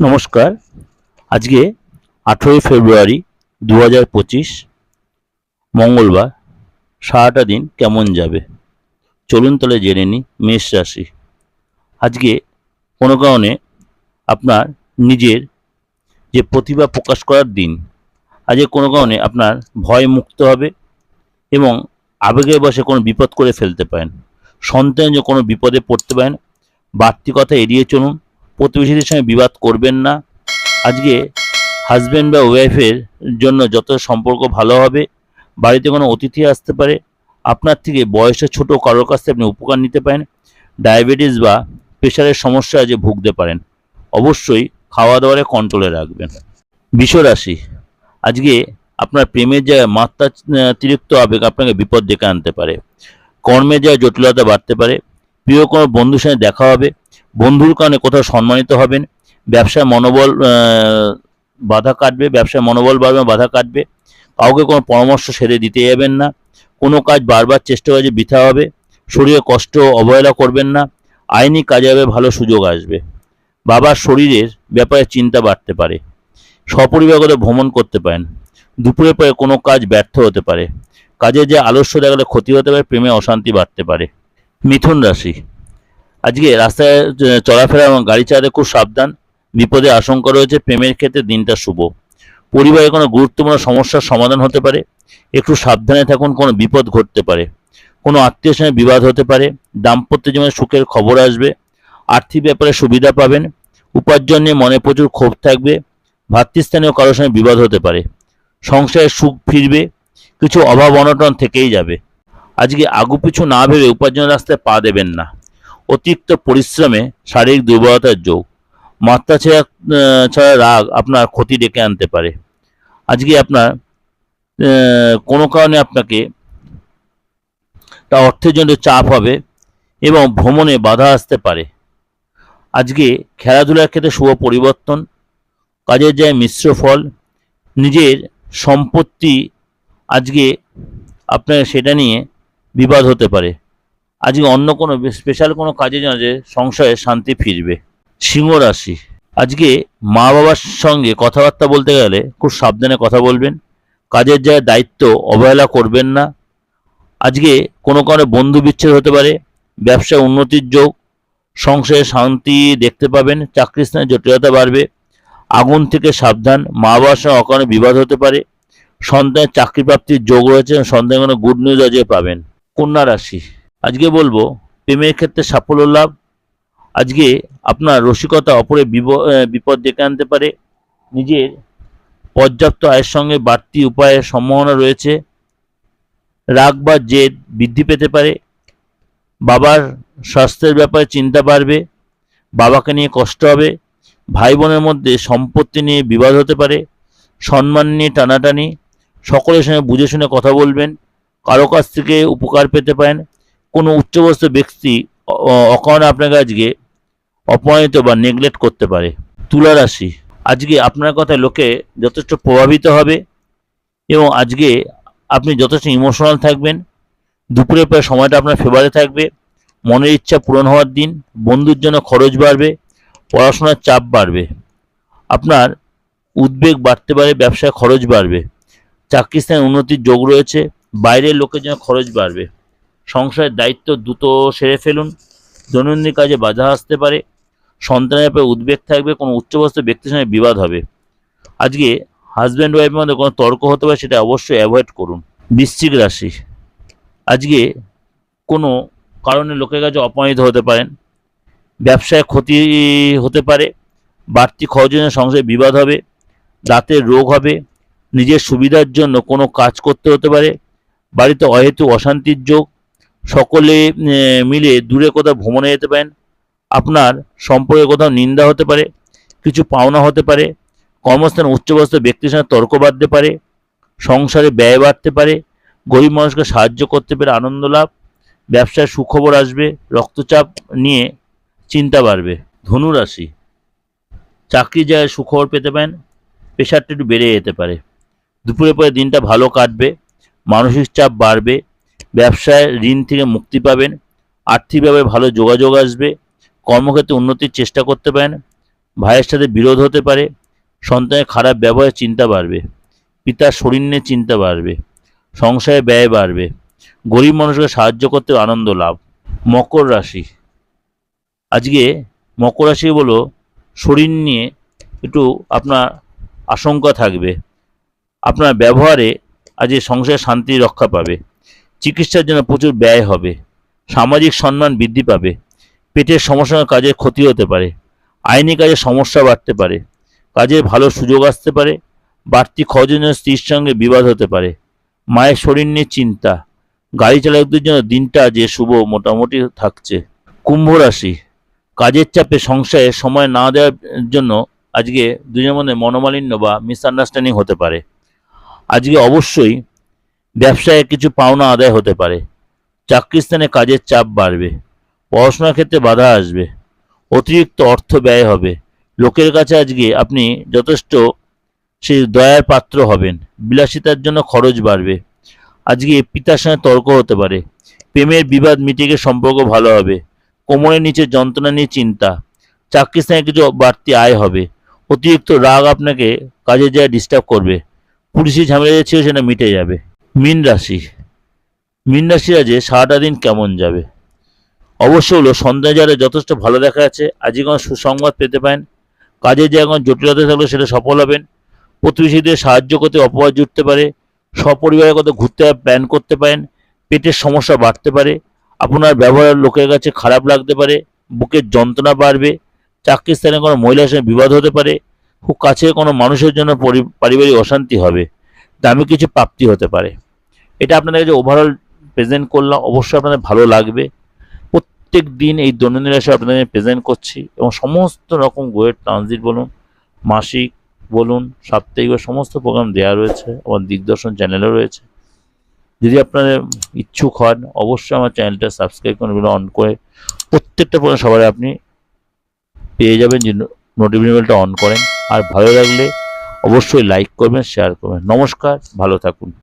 নমস্কার। আজকে আঠেরোই ফেব্রুয়ারি দু হাজার পঁচিশ, মঙ্গলবার। সারাটা দিন কেমন যাবে? চলুন তাহলে জেনে নিই মেষ রাশি। আজকে কোনো কারণে আপনার নিজের যে প্রতিভা প্রকাশ করার দিন, আজকে কোনো কারণে আপনার ভয় মুক্ত হবে এবং আবেগের বসে কোনো বিপদ করে ফেলতে পারেন। সন্তান যে কোনো বিপদে পড়তে পারেন। বাড়তি কথা এড়িয়ে চলুন। প্রতিবেশীদের সঙ্গে বিবাদ করবেন না। আজকে হাজব্যান্ড বা ওয়াইফের জন্য যত সম্পর্ক ভালো হবে, বাড়িতে কোনো অতিথি আসতে পারে, আপনার থেকে বয়সে ছোট কারোর কাছ থেকে আপনি উপকার নিতে পারেন ডায়াবেটিস বা প্রেশারের সমস্যা যে ভুগতে পারেন। অবশ্যই খাওয়া দাওয়ারে কন্ট্রোলে রাখবেন। বিশ্বরাশি, আজকে আপনার প্রেমের জায়গায় মাত্রাতিরিক্ত আবেগ আপনাকে বিপদ ডেকে আনতে পারে। কর্মের জায়গায় জটিলতা বাড়তে পারে। প্রিয় কোনো বন্ধুর সঙ্গে দেখা হবে বন্ধুর কারণে কোথাও সম্মানিত হবেন, ব্যবসায় মনোবল বাধা কাটবে, ব্যবসায় মনোবল বাড়বে, বাধা কাটবে, কাউকে কোনো পরামর্শ সেরে দিতে যাবেন না, কোনো কাজ বারবার চেষ্টা করে যে বৃথা হবে, শরীরে কষ্ট অবহেলা করবেন না, আইনি কাজে হবে, ভালো সুযোগ আসবে, বাবার শরীরের ব্যাপারে চিন্তা বাড়তে পারে, সপরিবারগত ভ্রমণ করতে পারেন, দুপুরের পরে কোনো কাজ ব্যর্থ হতে পারে, কাজে যে আলস্য দেখালে ক্ষতি হতে পারে, প্রেমে অশান্তি বাড়তে পারে। মিথুন রাশি আজকে রাস্তায় চলাফেরা এবং গাড়ি চালাতে খুব সাবধান। বিপদের আশঙ্কা রয়েছে, প্রেমের ক্ষেত্রে দিনটা শুভ। পরিবারে কোনো গুরুত্বপূর্ণ সমস্যার সমাধান হতে পারে। একটু সাবধানে থাকুন, কোনো বিপদ ঘটতে পারে। কোনো আত্মীয় সঙ্গে বিবাদ হতে পারে। দাম্পত্য জীবনে সুখের খবর আসবে। আর্থিক ব্যাপারে সুবিধা পাবেন। উপার্জন নিয়ে মনে প্রচুর ক্ষোভ থাকবে। ভাতৃস্থানীয় কারোর সঙ্গে বিবাদ হতে পারে। সংসারে সুখ ফিরবে। কিছু অভাব অনটন থেকেই যাবে। আজকে আগুপিছু না ভেবে উপার্জনের রাস্তায় পা দেবেন না। অতিরিক্ত পরিশ্রমে শারীরিক দুর্বলতার যোগ। মাত্রা ছাড়া ছাড়া রাগ আপনার ক্ষতি ডেকে আনতে পারে। আজকে আপনার কোনো কারণে আপনাকে তা অর্থের জন্য চাপ হবে এবং ভ্রমণে বাধা আসতে পারে। আজকে খেলাধুলার ক্ষেত্রে শুভ পরিবর্তন, কাজের যায় মিশ্র ফল, নিজের সম্পত্তি আজকে আপনার সেটা নিয়ে বিবাদ হতে পারে। আজকে অন্য কোনো স্পেশাল কোনো কাজে যে সংসারে শান্তি ফিরবে। সিংহ রাশি আজকে মা বাবার সঙ্গে কথাবার্তা বলতে গেলে খুব সাবধানে কথা বলবেন, কাজের জায়গায় দায়িত্ব অবহেলা করবেন না। আজকে কোনো কারণে বন্ধু বিচ্ছেদ হতে পারে, ব্যবসায় উন্নতির যোগ সংসারে শান্তি দেখতে পাবেন চাকরি স্থানে জটিলতা বাড়বে, আগুন থেকে সাবধান, মা বাবার সঙ্গে অকারণে বিবাদ হতে পারে, সন্তানের চাকরি প্রাপ্তির যোগ রয়েছে, সন্তানের কোনো গুড নিউজ আজকে পাবেন। কন্যা রাশি আজকে বলব প্রেমের ক্ষেত্রে সাফল্য লাভ। আজকে আপনার রসিকতা অপরে বিপদ ডেকে আনতে পারে। নিজের পর্যাপ্ত আয়ের সঙ্গে বাড়তি উপায়ের সম্ভাবনা রয়েছে। রাগ বা জেদ বৃদ্ধি পেতে পারে। বাবার স্বাস্থ্যের ব্যাপারে চিন্তা বাড়বে। বাবাকে নিয়ে কষ্ট হবে। ভাই বোনের মধ্যে সম্পত্তি নিয়ে বিবাদ হতে পারে। সম্মান নিয়ে টানাটানি। সকলের সঙ্গে বুঝে শুনে কথা বলবেন। কারও কাছ থেকে উপকার পেতে পারেন। কোনো উচ্চবস্ত ব্যক্তি অকারণে আপনাকে আজকে অপমানিত বা নেগলেক্ট করতে পারে। তুলা রাশি, আজকে আপনার কথায় লোকে যথেষ্ট প্রভাবিত হবে এবং আজকে আপনি যথেষ্ট ইমোশনাল থাকবেন। দুপুরের পরে সময়টা আপনার ফেভারে থাকবে। মনের ইচ্ছা পূরণ হওয়ার দিন, বন্ধুর জন্য খরচ বাড়বে, পড়াশোনার চাপ বাড়বে। আপনার উদ্বেগ বাড়তে পারে, ব্যবসায় খরচ বাড়বে। চাকরি স্থানে উন্নতির যোগ রয়েছে, বাইরের লোকের জন্য খরচ বাড়বে। সংসারের দায়িত্ব দ্রুত সেরে ফেলুন। দৈনন্দিন কাজে বাধা আসতে পারে। সন্তানের ব্যাপারে উদ্বেগ থাকবে, কোনো উচ্চবস্ত ব্যক্তির সঙ্গে বিবাদ হবে। আজকে হাজব্যান্ড ওয়াইফের মধ্যে কোনো তর্ক হতে পারে সেটা অবশ্যই অ্যাভয়েড করুন। বৃশ্চিক রাশি। আজকে কোনো কারণে লোকের কাছে অপমানিত হতে পারেন। ব্যবসায় ক্ষতি হতে পারে। বাড়তি খরচের সংসারে বিবাদ হবে। দাঁতের রোগ হবে। নিজের সুবিধার জন্য কোনো কাজ করতে হতে পারে। বাড়িতে অহেতু অশান্তির যোগ। সকলে মিলে দূরে কোথাও ভ্রমণে যেতে পারেন। আপনার সম্পর্কে কোথাও নিন্দা হতে পারে, কিছু পাওনা হতে পারে, কর্মস্থানে উচ্চবস্ত ব্যক্তির সঙ্গে তর্ক বাঁধতে পারে, সংসারে ব্যয় বাড়তে পারে, গরিব মানুষকে সাহায্য করতে পেরে আনন্দ লাভ, ব্যবসায় সুখবর আসবে, রক্তচাপ নিয়ে চিন্তা বাড়বে। ধনু রাশি চাকরি জায়গায় সুখবর পেতে পারেন প্রেশারটা একটু বেড়ে যেতে পারে। দুপুরে পরে দিনটা ভালো কাটবে, মানসিক চাপ বাড়বে ব্যবসায় ঋণ থেকে মুক্তি পাবেন, আর্থিকভাবে ভালো যোগাযোগ আসবে, কর্মক্ষেত্রে উন্নতির চেষ্টা করতে পারেন, ভাইয়ের সাথে বিরোধ হতে পারে, সন্তানের খারাপ ব্যবহারের চিন্তা বাড়বে, পিতার শরীর নিয়ে চিন্তা বাড়বে, সংসারে ব্যয় বাড়বে, গরিব মানুষকে সাহায্য করতে আনন্দ লাভ। মকর রাশি। আজকে মকর রাশি বলো, শরীর নিয়ে একটু আপনার আশঙ্কা থাকবে, আপনার ব্যবহারে আজ সংসারে শান্তি রক্ষা পাবে। চিকিৎসার জন্য প্রচুর ব্যয় হবে। সামাজিক সম্মান বৃদ্ধি পাবে। পেটের সমস্যার কাজে ক্ষতি হতে পারে। আইনি কাজে সমস্যা বাড়তে পারে। কাজে ভালো সুযোগ আসতে পারে। বাড়তি খরচের স্ত্রীর সঙ্গে বিবাদ হতে পারে। মায়ের শরীর নিয়ে চিন্তা। গাড়ি চালকদের জন্য দিনটা যে শুভ মোটামুটি থাকছে। কুম্ভ রাশি। কাজের চাপে সংসারে সময় না দেওয়ার জন্য আজকে দুজনের মধ্যে মনোমালিন্য বা মিসআন্ডারস্ট্যান্ডিং হতে পারে। আজকে অবশ্যই ব্যবসায় কিছু পাওনা আদায় হতে পারে। চাকরি স্থানে কাজের চাপ বাড়বে, পড়াশোনার ক্ষেত্রে বাধা আসবে, অতিরিক্ত অর্থ ব্যয় হবে। লোকের কাছে আজকে আপনি যথেষ্ট সেই দয়ার পাত্র হবেন, বিলাসিতার জন্য খরচ বাড়বে। আজকে পিতার সঙ্গে তর্ক হতে পারে, প্রেমের বিবাদ মিটিয়ে সম্পর্ক ভালো হবে, কোমরের নিচে যন্ত্রণা নিয়ে চিন্তা চাকরি স্থানে কিছু বাড়তি আয় হবে, অতিরিক্ত রাগ আপনাকে কাজে যায় ডিস্টার্ব করবে। পুলিশি ঝামেলা যে ছিল সেটা মিটে যাবে। মীন রাশি। মীন রাশি আজকে সারাটা দিন কেমন যাবে? অবশ্য হলো সন্ধ্যা যারা যথেষ্ট ভালো দেখা যাচ্ছে। আজকে কোনো সুসংবাদ পেতে পারেন। কাজের যে এখন জটিলতা থাকলে সেটা সফল হবেন। প্রতিবেশীদের সাহায্য করতে অপবাদ জুটতে পারে। সপরিবারের কথা ঘুরতে প্ল্যান করতে পারেন। পেটের সমস্যা বাড়তে পারে। আপনার ব্যবহার লোকের কাছে খারাপ লাগতে পারে। বুকের যন্ত্রণা বাড়বে। চাকরির স্থানে কোনো মহিলার সঙ্গে বিবাদ হতে পারে। খুব কাছের কোনো মানুষের জন্য পারিবারিক অশান্তি হবে। দামি কিছু প্রাপ্তি হতে পারে। এটা আপনাদের যে ওভারঅল প্রেজেন্ট করলাম, অবশ্যই আপনাদের ভালো লাগবে। প্রত্যেক দিন এই দৈনন্দিন রাশি আপনাদের প্রেজেন্ট করছি এবং সমস্ত রকম বইয়ের ট্রানজিট বলুন, মাসিক বলুন, সাপ্তাহিক বা সমস্ত প্রোগ্রাম দেওয়া রয়েছে, আমার দিগদর্শন চ্যানেলও রয়েছে। যদি আপনাদের ইচ্ছুক হন, অবশ্যই আমার চ্যানেলটা সাবস্ক্রাইব করুন অন করে প্রত্যেকটা প্রোগ্রাম সবাই আপনি পেয়ে যাবেন, যে নোটিফিকেশনটা অন করেন। আর ভালো লাগলে অবশ্যই লাইক করবেন শেয়ার করবেন। নমস্কার, ভালো থাকুন।